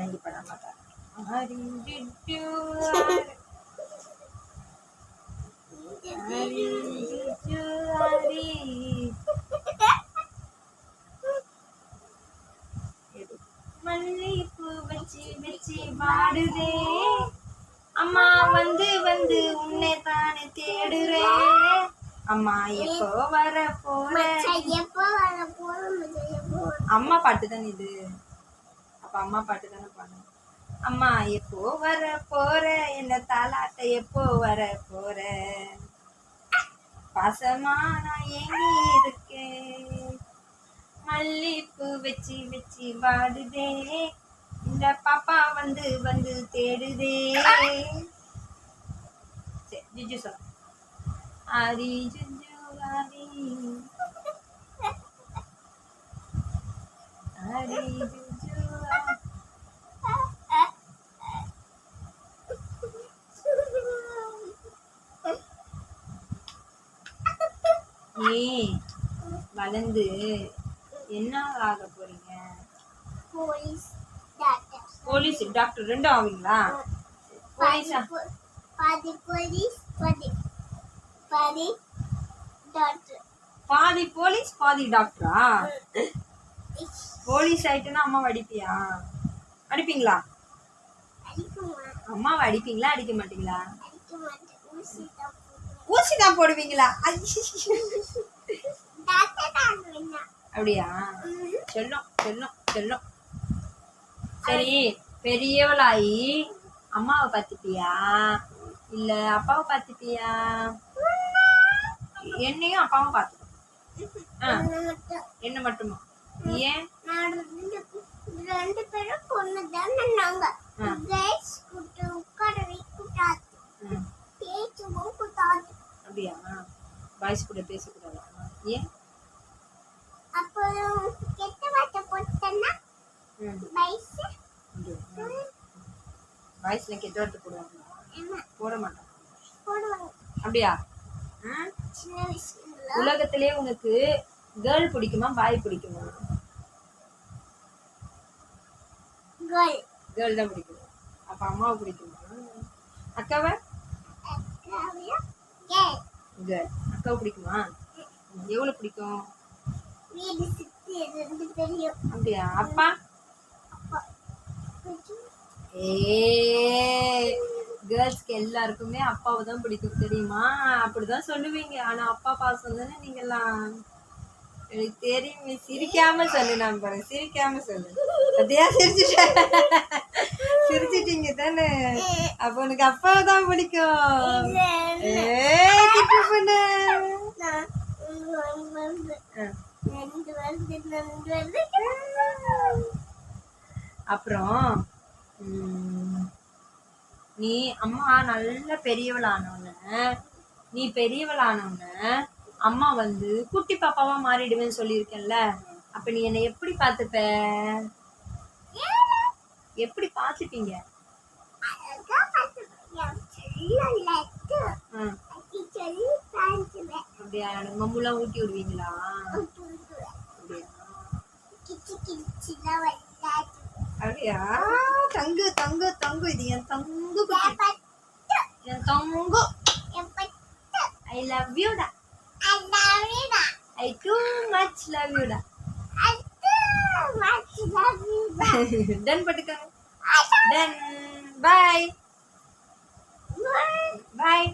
എനിക്ക് പാടാൻ മാറ്റാം ഹരി ജു ഹരി வாடுதே அம்மா வந்து வந்து உன்னை தானே தேடுறேன் அம்மா எப்போ வர போற? எப்போ வர அம்மா பாட்டு தானே இது? அப்ப அம்மா பாட்டு தானே பாடணும். அம்மா எப்போ வர போற? என்ன தாலாட்ட எப்போ வர போற? பாசமா நான் ஏங்கி இருக்கேன். மல்லிப்பூ வச்சு வச்சு வாடுதே. இந்த பாப்பா வந்து வந்து தேடுதே. சரி ஜிஜு சொல். ஆரி ஜுஜு ஆரி ஆரி ஜுஜு நீ வளர்ந்து என்ன ஆக போறீங்க? போலீஸ் போலீஸ் டாக்டர் ரெண்டும் ஆவீங்களா? போலீஸா பாதி போலீஸ் பாதி பாதி டாக்டர். பாதி போலீஸ் பாதி டாக்டரா? போலீஸ் ஆயிட்டுன்னா அம்மா அடிப்பியா? அடிப்பீங்களா? அம்மாவை அடிப்பீங்களா? அடிக்க மாட்டீங்களா? ஊசி தான் போடுவீங்களா? அப்படியா? சொல்லும் சொல்லும் சொல்லும் சரி பெரியவளாயி அம்மாவை பார்த்துப்பியா இல்ல அப்பாவை பார்த்துப்பியா என்னையும் அப்பாவும் பார்த்துக்கோ மட்டும்? என்ன மட்டுமா? ஏன்? ரெண்டு பேரும் பொண்ணு தானே நாங்க உட்கார வைக்கூடாது ம், பேச்சுவும் கூடாது அப்படியா? பாய்ஸ் கூட பேசக்கூடாதா? ஏன்? அப்புறம் கெட்ட வார்த்தை போட்டேன்னா பாய்ஸ்ல கெட்ட வார்த்தை போடுவாங்களா ஆமா போட மாட்டாங்க. போடுவாங்க. அப்படியா? வயசுல உலகத்திலே உனக்கு கேர்ள் பிடிக்குமா பாய் பிடிக்குமா? கேர்ள் தான் பிடிக்கும். அப்ப அம்மாவை பிடிக்குமா? அக்காவை? கேர்ள் அக்காவை பிடிக்குமா? எவ்வளவு பிடிக்கும்? அப்படியா? அப்பா? அப்பா. ஏ கேர்ள்ஸ்க்கு எல்லாருக்குமே அப்பாவை தான் பிடிக்கும் தெரியுமா? அப்படிதான் சொல்லுவீங்க. ஆனா அப்பா பாசம் தானே நீங்கெல்லாம் எனக்கு தெரியுமே. சிரிக்காம சொல்லு நான் பாருங்க. சிரிக்காம சொல்லு. அதையா சிரிச்சுட்டேன் சிரிச்சிட்டீங்க தானே? அப்ப உனக்கு அப்பாவை தான் பிடிக்கும். அப்புறம் நீ அம்மா நல்ல பெரியவளானவன நீ பெரியவளானவன அம்மா வந்து குட்டி பாப்பாவா மாறிடுவேன்னு சொல்லியிருக்கேன்ல. அப்ப நீ என்னை எப்படி பார்த்துப்ப? எப்படி பார்த்துப்பீங்க? அப்படியா? எனக்கு மம்முலாம் ஊட்டி விடுவீங்களா? அப்படியா? தங்கு தங்கு தங்கு. இது என் தங்கு என் தங்கு. என் பட்டு. ஐ லவ் யூடா ஐ டூ. மச் லவ் யூடா அது மாச்சு லவ்விடா டன் பட்டுக்கோங்க. டன் பாய் பாய்